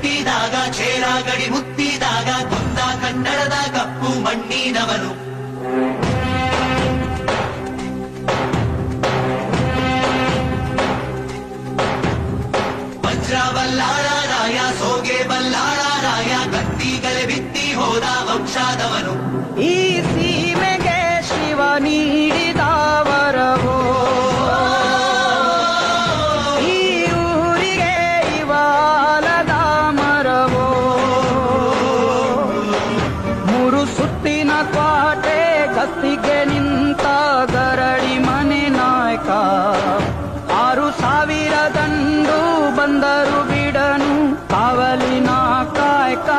ಹುಟ್ಟಿದಾಗ ಚೇರಾಗಡಿ ಮುತ್ತಿದಾಗ ಕುಂದ ಕನ್ನಡದ ಕಪ್ಪು ಮಣ್ಣಿನವನು ವಜ್ರ ಬಲ್ಲಾಳ ರಾಯ ಸೋಗೆ ಬಲ್ಲಾಳ ರಾಯ ಕತ್ತಿಗಲೆ ಬಿತ್ತಿ ಹೋದ ವಂಶಾದವನು ಈ ಸೀಮೆಗೆ ಶಿವ ನೀಡಿದವ ಕೋಟೆ ಕತ್ತಿಗೆ ನಿಂತ ಗರಡಿ ಮನೆ ನಾಯಕ. ಆರು ಸಾವಿರ ದಂಡು ಬಂದರು ಬಿಡನು ಕಾವಲಿನ ಕಾಯಕ.